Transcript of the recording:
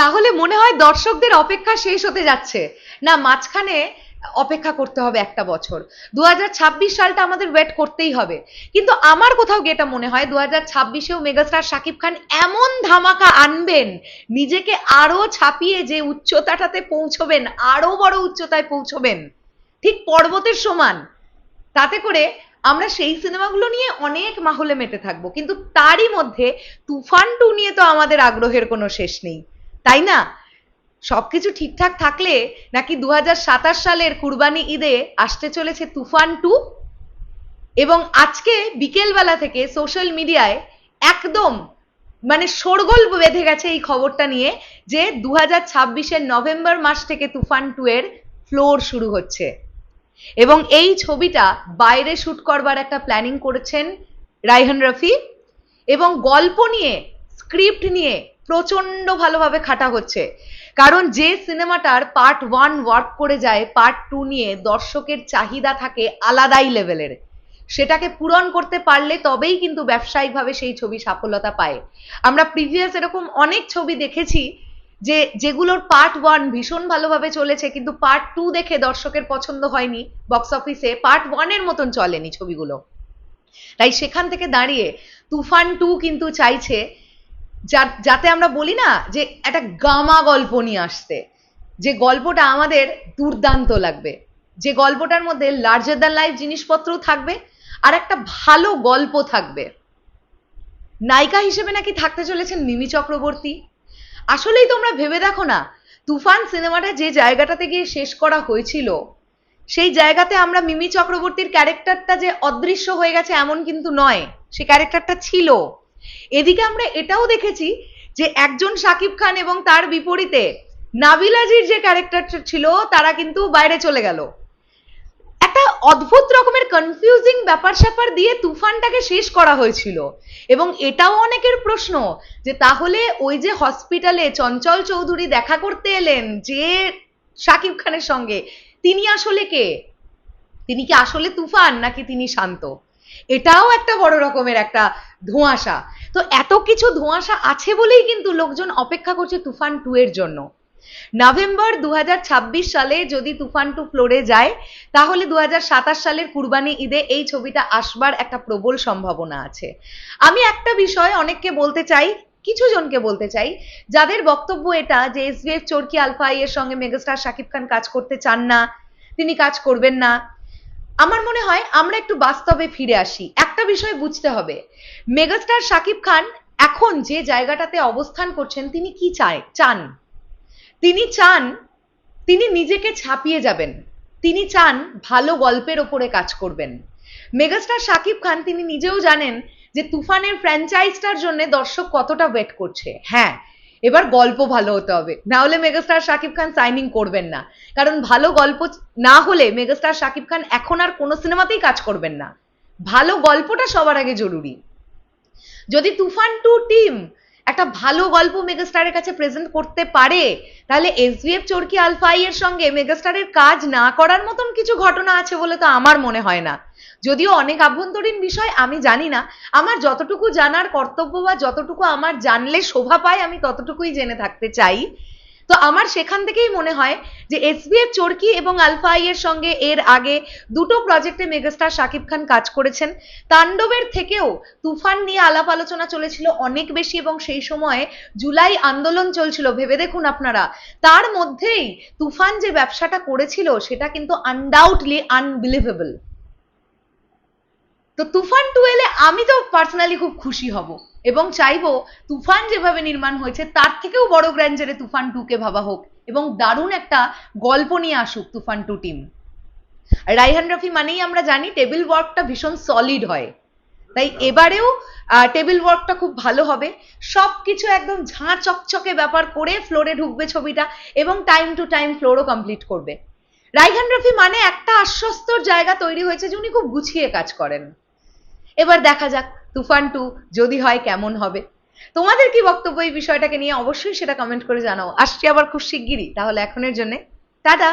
তাহলে মনে হয় দর্শকদের অপেক্ষা শেষ হতে যাচ্ছে। না, মাঝখানে অপেক্ষা করতে হবে একটা বছর। দু হাজার ছাব্বিশ সালটা আমাদের ওয়েট করতেই হবে। কিন্তু আমার কোথাও গিয়ে এটা মনে হয়? দু হাজার ছাব্বিশেও মেগাস্টার শাকিব খান এমন ধামাকা আনবেন, নিজেকে আরও ছাপিয়ে যে উচ্চতাটাতে পৌঁছবেন, আরও বড় উচ্চতায় পৌঁছবেন, ঠিক পর্বতের সমান, তাতে করে আমরা সেই সিনেমাগুলো নিয়ে অনেক মাহলে মেতে থাকব। কিন্তু তারই মধ্যে তুফান টু নিয়ে তো আমাদের আগ্রহের কোনো শেষ নেই। তাই না? সবকিছু ঠিকঠাক থাকলে নাকি দু হাজার সাতাশ সালের কুরবানি ঈদে আসতে চলেছে তুফান টু? এবং আজকে বিকেলবেলা থেকে সোশ্যাল মিডিয়ায় একদম মানে শোরগোল বেঁধে গেছে এই খবরটা নিয়ে যে দু হাজার নভেম্বর মাস থেকে তুফান টু এর ফ্লোর শুরু হচ্ছে। এবং এই ছবিটা বাইরে শ্যুট করবার একটা প্ল্যানিং করেছেন রাইহান রফি। এবং গল্প নিয়ে স্ক্রিপ্ট নিয়ে প্রচণ্ড ভালোভাবে খাটা হচ্ছে। কারণ যে সিনেমাটার পার্ট ওয়ান ওয়ার্ক করে যায় পার্ট টু নিয়ে দর্শকের চাহিদা থাকে আলাদাই লেভেলের সেটাকে পূরণ করতে পারলে তবেই কিন্তু ব্যবসায়িকভাবে সেই ছবি সাফল্যতা পায়। আমরা প্রিভিয়াস এরকম অনেক ছবি দেখেছি যে, যেগুলোর পার্ট ওয়ান ভীষণ ভালোভাবে চলেছে, কিন্তু পার্ট টু দেখে দর্শকের পছন্দ হয়নি বক্স অফিসে পার্ট ওয়ানের মতন চলেনি ছবিগুলো। তাই সেখান থেকে দাঁড়িয়ে তুফান টু কিন্তু চাইছে যাতে আমরা বলি না যে একটা গামা গল্প নিয়ে আসতে যে গল্পটা আমাদের দুর্দান্ত লাগবে। যে গল্পটার মধ্যে লার্জার দ্যান লাইফ জিনিসপত্রও থাকবে আর একটা ভালো গল্প থাকবে। নায়িকা হিসেবে নাকি থাকতে চলেছেন মিমি চক্রবর্তী। আসলেই তোমরা ভেবে দেখো না, তুফান সিনেমাটা যে জায়গাটাতে গিয়ে শেষ করা হয়েছিল, সেই জায়গাতে আমরা মিমি চক্রবর্তীর ক্যারেক্টারটা যে অদৃশ্য হয়ে গেছে এমন কিন্তু নয়। সে ক্যারেক্টারটা ছিল। এদিকে আমরা এটাও দেখেছি যে একজন শাকিব খান এবং তার বিপরীতে নাবিলাজির যে ক্যারেক্টারটা ছিল, তারা কিন্তু বাইরে চলে গেল। একটা অদ্ভুত রকমের কনফিউজিং ব্যাপার স্যাপার দিয়ে তুফানটাকে শেষ করা হয়েছিল। এবং এটাও অনেকের প্রশ্ন যে তাহলে ওই যে হসপিটালে চঞ্চল চৌধুরী দেখা করতে এলেন, যে শাকিব খানের সঙ্গে, তিনি আসলে কে? তিনি কি আসলে তুফান নাকি তিনি শান্ত? এটাও একটা বড় রকমের একটা ধোঁয়াশা। তো এত কিছু ধোঁয়াশা আছে বলেই কিন্তু লোকজন অপেক্ষা করছে তুফান টু এর জন্য। নভেম্বর দুহাজার ছাব্বিশ সালে যদি তুফান টু ফ্লোরে যায়, তাহলে দুহাজার সাতাশ সালের কুরবানি ঈদে এই ছবিটা আসবার একটা প্রবল সম্ভাবনা আছে। আমি একটা বিষয় অনেককে বলতে চাই, কিছু জনকে বলতে চাই, যাদের বক্তব্য এটা যে S SBF Chorki Alpha I এর সঙ্গে মেগাস্টার শাকিব খান কাজ করতে চান না, তিনি কাজ করবেন না আমার মনে হয় আমরা একটু বাস্তবে ফিরে আসি। একটা বিষয় বুঝতে হবে। মেগাস্টার শাকিব খান এখন যে জায়গাটাতে অবস্থান করছেন, তিনি কি চায়? চান। তিনি চান তিনি নিজেকে ছাপিয়ে যাবেন। তিনি চান ভালো গল্পের ওপরে কাজ করবেন। মেগাস্টার শাকিব খান তিনি নিজেও জানেন যে তুফানের ফ্র্যাঞ্চাইজটার জন্য দর্শক কতটা ওয়েট করছে। হ্যাঁ এবার গল্প ভালো হতে হবে। না হলে মেগাস্টার শাকিব খান সাইনিং করবেন না। কারণ ভালো গল্প না হলে মেগাস্টার শাকিব খান এখন আর কোনো সিনেমাতেই কাজ করবেন না। ভালো গল্পটা সবার আগে জরুরি। যদি তুফান টু টিম একটা ভালো গল্প মেগাস্টারের কাছে প্রেজেন্ট করতে পারে, তাহলে এসভিএফ চরকি আলফাই এর সঙ্গে মেগাস্টারের কাজ না করার মতন কিছু ঘটনা আছে বলে তো আমার মনে হয় না। যদিও অনেক আভ্যন্তরীণ বিষয় আমি জানি না, আমার যতটুকু জানার কর্তব্য বা যতটুকু আমার জানলে শোভা পায় আমি ততটুকুই জেনে থাকতে চাই। তো আমার সেখান থেকেই মনে হয় যে এসবিএফ চরকি এবং আলফা আই এর সঙ্গে এর আগে দুটো প্রজেক্টে মেগাস্টার শাকিব খান কাজ করেছেন। তাণ্ডবের থেকেও তুফান নিয়ে আলাপ আলোচনা চলেছিল অনেক বেশি এবং সেই সময়ে জুলাই আন্দোলন চলছিল, ভেবে দেখুন আপনারা। তার মধ্যেই তুফান যে ব্যবসাটা করেছিল সেটা কিন্তু আনডাউটলি আনবিলিভেবল তো তুফান টু এলে আমি তো পার্সোনালি খুব খুশি হব এবং চাইব তুফান যেভাবে নির্মাণ হয়েছে, তার থেকেও বড় গ্র্যান্ডারে তুফান টু কে ভাবা হোক এবং দারুণ একটা গল্প নিয়ে আসুক তুফান টু টিম রাইহান রফি মানেই আমরা জানি টেবিল ওয়ার্কটা ভীষণ সলিড হয়। তাই এবারেও টেবিল ওয়ার্কটা খুব ভালো হবে। সব কিছু একদম ঝাঁ চকচকে ব্যাপার করে ফ্লোরে ঢুকবে ছবিটা এবং টাইম টু টাইম ফ্লোরও কমপ্লিট করবে। রাইহান রফি মানে একটা আশ্বস্তর জায়গা তৈরি হয়েছে যে উনি খুব গুছিয়ে কাজ করেন। এবার দেখা যাক, তুফান টু যদি হয় কেমন হবে। তোমাদের কি বক্তব্য এই বিষয়টাকে নিয়ে? অবশ্যই সেটা কমেন্ট করে জানাও। আসছি আবার খুব শিগগিরই, তাহলে এখনের জন্য। টাটা!